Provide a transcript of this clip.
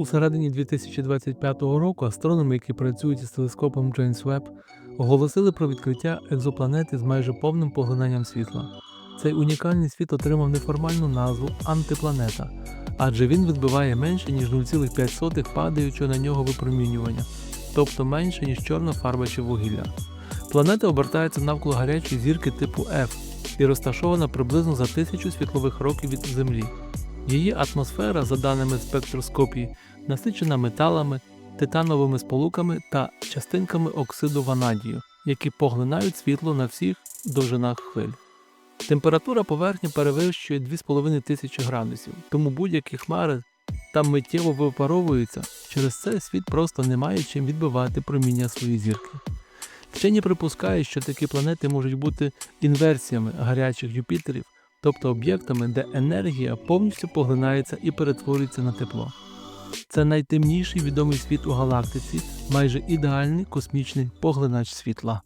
У середині 2025 року астрономи, які працюють із телескопом Джеймс Веб, оголосили про відкриття екзопланети з майже повним поглинанням світла. Цей унікальний світ отримав неформальну назву антипланета, адже він відбиває менше ніж 0,5 падаючого на нього випромінювання, тобто менше ніж чорна фарба чи вугілля. Планета обертається навколо гарячої зірки типу F і розташована приблизно за тисячу світлових років від Землі. Її атмосфера, за даними спектроскопії, насичена металами, титановими сполуками та частинками оксиду ванадію, які поглинають світло на всіх довжинах хвиль. Температура поверхні перевищує 2,5 тисячі градусів, тому будь-які хмари там миттєво випаровуються, через це світ просто не має чим відбивати проміння своєї зірки. Вчені припускають, що такі планети можуть бути інверсіями гарячих Юпітерів, тобто об'єктами, де енергія повністю поглинається і перетворюється на тепло. Це найтемніший відомий світ у галактиці, майже ідеальний космічний поглинач світла.